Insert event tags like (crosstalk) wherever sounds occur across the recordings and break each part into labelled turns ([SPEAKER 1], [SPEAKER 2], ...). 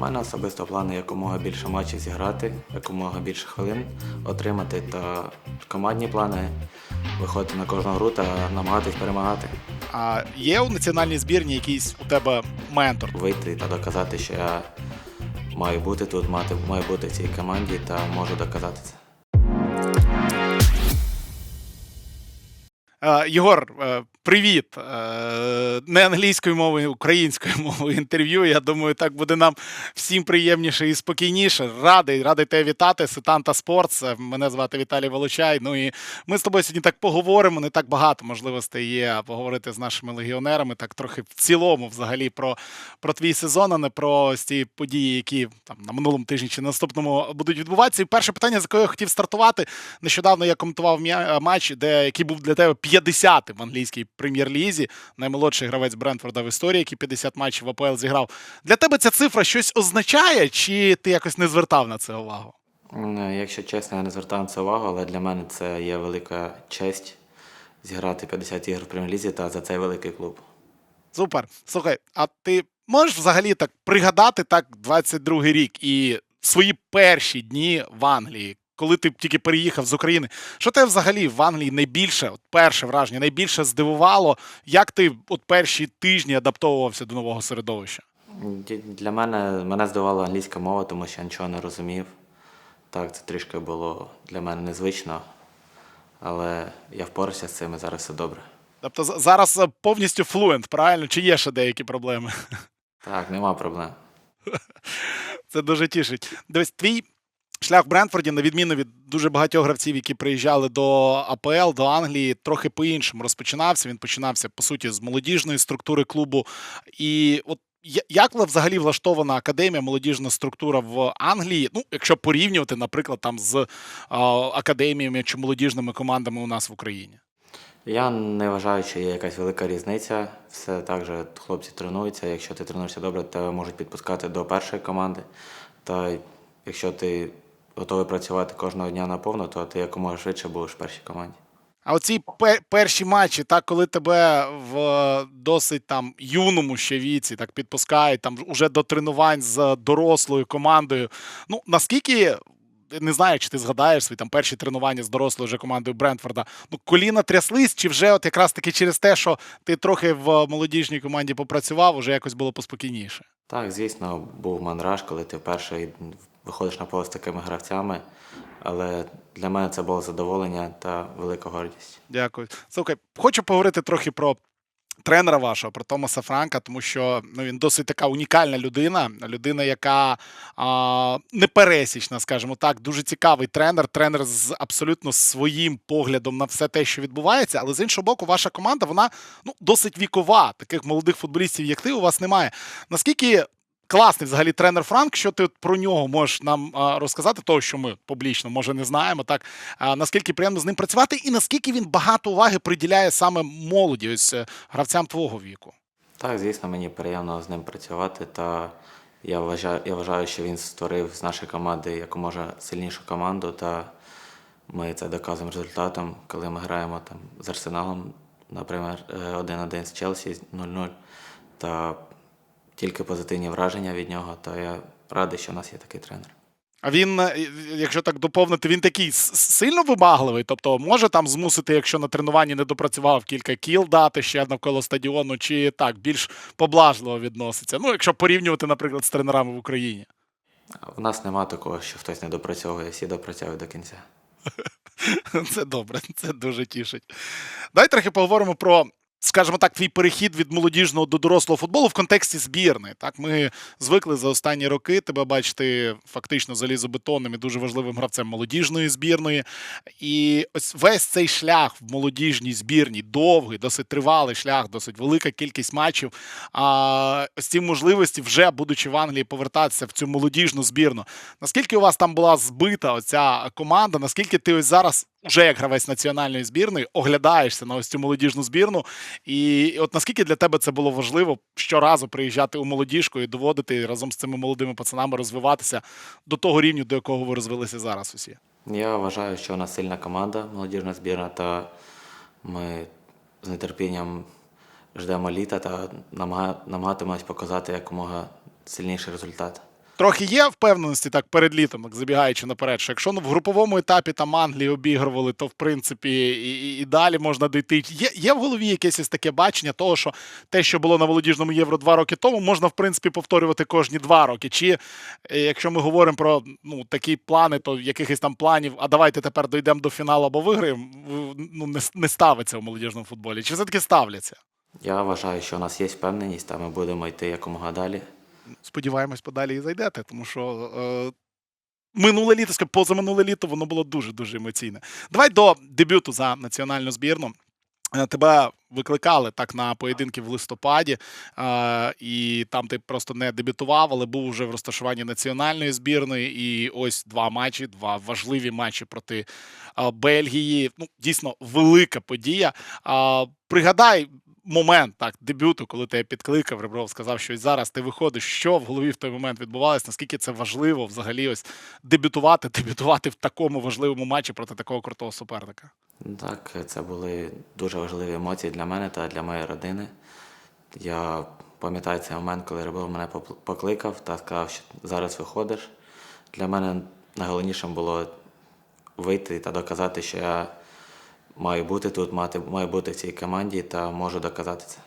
[SPEAKER 1] У мене особисто плани якомога більше матчів зіграти, якомога більше хвилин отримати та командні плани виходити на кожну гру та намагатись перемагати,
[SPEAKER 2] А є у національній збірні якийсь у тебе ментор?
[SPEAKER 1] вийти та доказати, що я маю бути тут, мати, маю бути в цій команді та можу доказати це.
[SPEAKER 2] Е, Єгор, е, привіт. Е, Не англійською мовою, українською мовою інтерв'ю. Я думаю, так буде нам всім приємніше і спокійніше. Радий, радий тебе вітати. Сетанта Спортс. Е, Мене звати Віталій Волочай. Ну і ми з тобою сьогодні так поговоримо. Не так багато можливостей є поговорити з нашими легіонерами. Так трохи в цілому, взагалі, про, про твій сезон, а не про ці події, які там на минулому тижні чи наступному будуть відбуватися. І перше питання, з якого я хотів стартувати. Нещодавно я коментував матч, де який був для тебе 50-м в англійській прем'єр-лізі. Наймолодший гравець Брентфорда в історії, який 50 матчів в АПЛ зіграв. Для тебе ця цифра щось означає, чи ти якось не звертав на це увагу?
[SPEAKER 1] Ну, Якщо чесно, я не звертав на це увагу, але для мене це є велика честь зіграти 50 ігор в прем'єр-лізі та за цей великий клуб.
[SPEAKER 2] Супер. Слухай, а ти можеш взагалі так пригадати так 22-й рік і свої перші дні в Англії, коли ти тільки переїхав з України? Що тебе взагалі в Англії найбільше, от перше враження, найбільше здивувало? Як ти от перші тижні адаптовувався до нового середовища?
[SPEAKER 1] Для мене мене здивувала англійська мова, тому що я нічого не розумів. Так, це трішки було для мене незвично, але я впорався з цим і зараз все добре.
[SPEAKER 2] Тобто зараз е, повністю флуент, правильно? Чи є ще деякі проблеми?
[SPEAKER 1] Так, нема проблем. (laughs)
[SPEAKER 2] Це дуже тішить. Дивись, твій шлях в Брентфорді, на відміну від дуже багатьох гравців, які приїжджали до АПЛ, до Англії, трохи по-іншому розпочинався. Він починався, по суті, з молодіжної структури клубу. І от як взагалі влаштована академія, молодіжна структура в Англії? Ну, якщо порівнювати, наприклад, там з академіями чи молодіжними командами у нас в Україні.
[SPEAKER 1] Я не вважаю, що є якась велика різниця. Все так же хлопці тренуються. Якщо ти тренуєшся добре, тебе можуть підпускати до першої команди. Та якщо ти готовий працювати кожного дня наповну, то ти якомога швидше будеш в першій команді.
[SPEAKER 2] А оці пе- перші матчі, так, коли тебе в досить там юному ще віці так підпускають, там уже до тренувань з дорослою командою. Ну наскільки не знаю, чи ти згадаєш свої там перші тренування з дорослою вже командою Брентфорда. Ну коліна тряслись, чи вже от якраз таки через те, що ти трохи в молодіжній команді попрацював, уже якось було поспокійніше.
[SPEAKER 1] Так, звісно, був мандраж, коли ти вперше виходиш на поле з такими гравцями. Але для мене це було задоволення та велика гордість.
[SPEAKER 2] Дякую. Слухай, хочу поговорити трохи про тренера вашого, про Томаса Франка, тому що ну, він досить така унікальна людина, людина, яка а, непересічна, скажімо так, дуже цікавий тренер, тренер з абсолютно своїм поглядом на все те, що відбувається. Але з іншого боку, ваша команда вона ну, досить вікова. Таких молодих футболістів, як ти, у вас немає. Наскільки класний взагалі тренер Франк. Що ти про нього можеш нам розказати, того, що ми публічно може не знаємо, так наскільки приємно з ним працювати, і наскільки він багато уваги приділяє саме молоді, ось е, гравцям твого віку.
[SPEAKER 1] Так, звісно, мені приємно з ним працювати, та я вважаю, я вважаю, що він створив з нашої команди якомога сильнішу команду, та ми це доказуємо результатом, коли ми граємо там з Арсеналом, наприклад, е, 1-1 з Челсі 0-0. Та тільки позитивні враження від нього, та я радий, що в нас є такий тренер.
[SPEAKER 2] А він, е, якщо так доповнити, він такий сильно вимагливий, тобто може там змусити, якщо на тренуванні не допрацював кілька кіл дати ще навколо стадіону, чи так більш поблажливо відноситься. Ну, якщо порівнювати, наприклад, з тренерами в Україні.
[SPEAKER 1] В нас нема такого, що хтось не допрацьовує, всі допрацьовують до кінця. (laughs)
[SPEAKER 2] Це добре, це дуже тішить. Давай трохи поговоримо про, скажімо так, твій перехід від молодіжного до дорослого футболу в контексті збірної. Так, ми звикли за останні роки тебе бачити фактично залізобетонним і дуже важливим гравцем молодіжної збірної. І ось весь цей шлях в молодіжній збірній, довгий, досить тривалий шлях, досить велика кількість матчів. А ось ці можливості, вже будучи в Англії, повертатися в цю молодіжну збірну. Наскільки у вас там була збита оця команда? Наскільки ти ось зараз, вже як гравець національної збірної, оглядаєшся на ось цю молодіжну збірну? І от наскільки для тебе це було важливо щоразу приїжджати у молодіжку і доводити разом з цими молодими пацанами розвиватися до того рівню, до якого ви розвилися зараз усі?
[SPEAKER 1] Я вважаю, що у нас сильна команда, молодіжна збірна, та ми з нетерпінням ждемо літа та намага- намагатимемось показати якомога сильніший результат.
[SPEAKER 2] Трохи є впевненості так перед літом, так забігаючи наперед, що якщо ну, в груповому етапі там Англії обігрували, то в принципі і, і, і далі можна дійти. Є, є в голові якесь ось таке бачення того, що те, що було на молодіжному євро два роки тому, можна в принципі повторювати кожні два роки. Чи е, якщо ми говоримо про ну, такі плани, то якихось там планів, а давайте тепер дійдемо до фіналу або виграємо, ну, не, не ставиться в молодіжному футболі. Чи все-таки ставляться?
[SPEAKER 1] Я вважаю, що у нас є впевненість, та ми будемо йти якомога далі.
[SPEAKER 2] Сподіваємось, подалі і зайдете, тому що е, минуле літо, скажімо, позаминуле літо, воно було дуже-дуже емоційне. Давай до дебюту за національну збірну. Е, Тебе викликали так на поєдинки в листопаді, е, і там ти просто не дебютував, але був вже в розташуванні національної збірної. І ось два матчі, два важливі матчі проти е, Бельгії. Ну, дійсно, велика подія. Пригадай момент так, дебюту, коли тебе підкликав, Ребров сказав, що зараз ти виходиш, що в голові в той момент відбувалося, наскільки це важливо взагалі ось дебютувати, (laughs) дебютувати в такому важливому матчі проти такого крутого суперника.
[SPEAKER 1] Так, це були дуже важливі емоції для мене та для моєї родини. Я пам'ятаю цей момент, коли Рибов мене покликав та сказав, що зараз виходиш. Для мене найголовнішим було вийти та доказати, що я маю бути тут, мати, маю бути в цій команді та можу доказати це.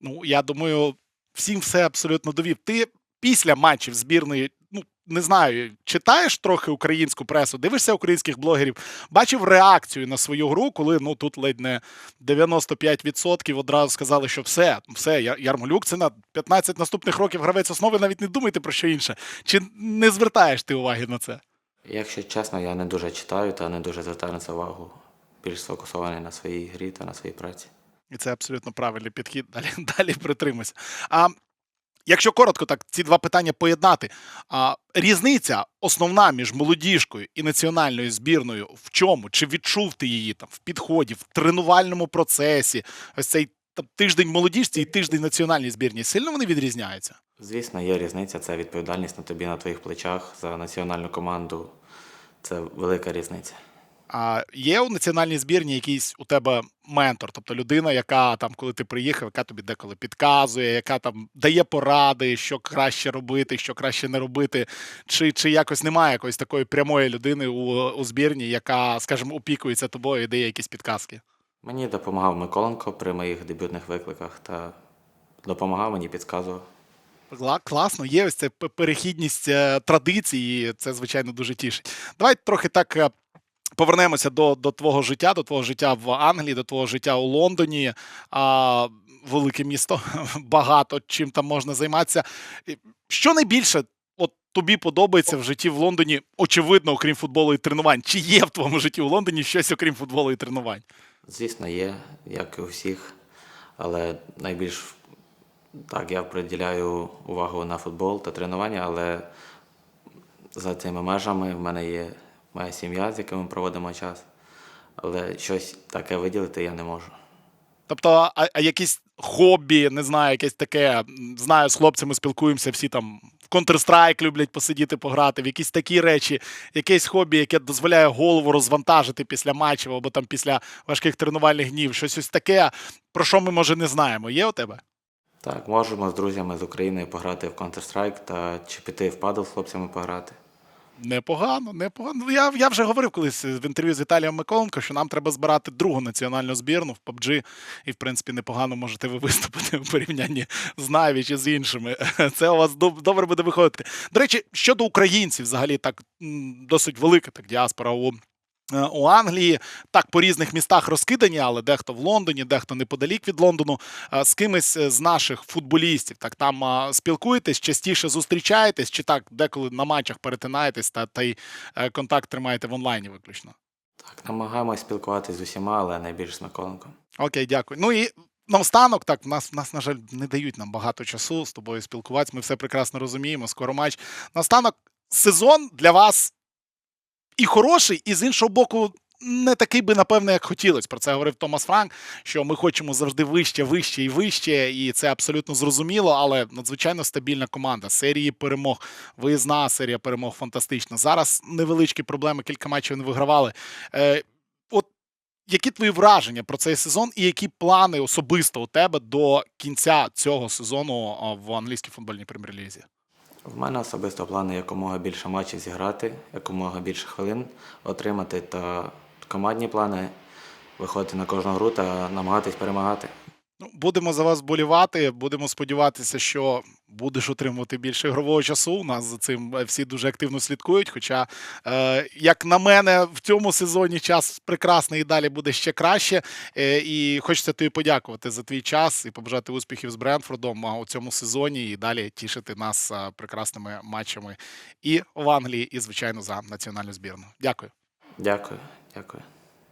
[SPEAKER 2] Ну, я думаю, всім все абсолютно довів. Ти після матчів збірної, ну не знаю, читаєш трохи українську пресу, дивишся українських блогерів, бачив реакцію на свою гру, коли ну тут ледь не 95% одразу сказали, що все, все, Ярмолюк, це на 15 наступних років гравець основи, навіть не думайте про що інше. Чи не звертаєш ти уваги на це?
[SPEAKER 1] Якщо чесно, я не дуже читаю та не дуже звертаю на це увагу. Більш сфокусований на своїй грі та на своїй праці.
[SPEAKER 2] І це абсолютно правильний підхід. Далі, (laughs) далі притримуйся. А якщо коротко, так ці два питання поєднати. А, різниця основна між молодіжкою і національною збірною в чому? Чи відчув ти її там в підході, в тренувальному процесі? Ось цей там, тиждень молодіжці і тиждень національній збірні. Сильно вони відрізняються?
[SPEAKER 1] Звісно, є різниця, це відповідальність на тобі, на твоїх плечах за національну команду. Це велика різниця.
[SPEAKER 2] А є у національній збірні якийсь у тебе ментор, тобто людина, яка там, коли ти приїхав, яка тобі деколи підказує, яка там дає поради, що краще робити, що краще не робити, чи, чи якось немає якоїсь такої прямої людини у, у збірні, яка, скажімо, опікується тобою і дає якісь підказки.
[SPEAKER 1] Мені допомагав Миколенко при моїх дебютних викликах та допомагав мені, підказував.
[SPEAKER 2] Класно, є ось ця перехідність е, традицій, і це, звичайно, дуже тішить. Давай трохи так е, повернемося до, до твого життя, до твого життя в Англії, до твого життя у Лондоні. А, велике місто, (laughs) багато чим там можна займатися. Що найбільше от тобі подобається в житті в Лондоні, очевидно, окрім футболу і тренувань? Чи є в твоєму житті у Лондоні щось окрім футболу і тренувань?
[SPEAKER 1] Звісно, є, як і у всіх, але найбільш так, я приділяю увагу на футбол та тренування, але за цими межами в мене є моя сім'я, з якою ми проводимо час. Але щось таке виділити я не можу.
[SPEAKER 2] Тобто, а, а якісь хобі, не знаю, якесь таке, знаю, з хлопцями спілкуємося, всі там в Counter-Strike люблять посидіти, пограти, в якісь такі речі, якесь хобі, яке дозволяє голову розвантажити після матчів або там після важких тренувальних днів, щось ось таке, про що ми, може, не знаємо. Є у тебе?
[SPEAKER 1] Так, можемо з друзями з України пограти в Counter-Strike та чи піти в падл з хлопцями пограти.
[SPEAKER 2] Непогано, непогано. Ну, Я, я вже говорив колись в інтерв'ю з Віталієм Миколенко, що нам треба збирати другу національну збірну в PUBG, і, в принципі, непогано можете ви виступити в порівнянні з Наві чи з іншими. (laughs) Це у вас доб- добре буде виходити. До речі, щодо українців, взагалі, так досить велика так, діаспора у. Е, У Англії так по різних містах розкидані, але дехто в Лондоні, дехто неподалік від Лондону. Е, З кимось з наших футболістів так там спілкуєтесь, частіше зустрічаєтесь, чи так деколи на матчах перетинаєтесь та, та й е, контакт тримаєте в онлайні виключно.
[SPEAKER 1] Так, намагаємось спілкуватися з усіма, але найбільш з Миколенком.
[SPEAKER 2] Окей, дякую. Ну і наостанок, так, нас, нас, на жаль, не дають нам багато часу з тобою спілкуватися. Ми все прекрасно розуміємо. Скоро матч. Наостанок, сезон для вас і хороший, і з іншого боку. Не такий би, напевне, як хотілося. Про це говорив Томас Франк, що ми хочемо завжди вище, вище і вище, і це абсолютно зрозуміло, але надзвичайно стабільна команда. Серії перемог, виїзна серія перемог фантастична. Зараз невеличкі проблеми, кілька матчів не вигравали. Е, от які твої враження про цей сезон і які плани особисто у тебе до кінця цього сезону в англійській футбольній прем'єр-лізі?
[SPEAKER 1] В мене особисто плани якомога більше матчів зіграти, якомога більше хвилин отримати та командні плани виходити на кожну гру та намагатись перемагати.
[SPEAKER 2] Ну, будемо за вас болівати. Будемо сподіватися, що будеш отримувати більше ігрового часу. У нас за цим е, всі дуже активно слідкують. Хоча, е, як на мене, в цьому сезоні час прекрасний і далі буде ще краще. Е, і хочеться тобі подякувати за твій час і побажати успіхів з Брентфордом а, у цьому сезоні і далі тішити нас прекрасними матчами і в Англії, і звичайно за національну збірну. Дякую.
[SPEAKER 1] Дякую, дякую.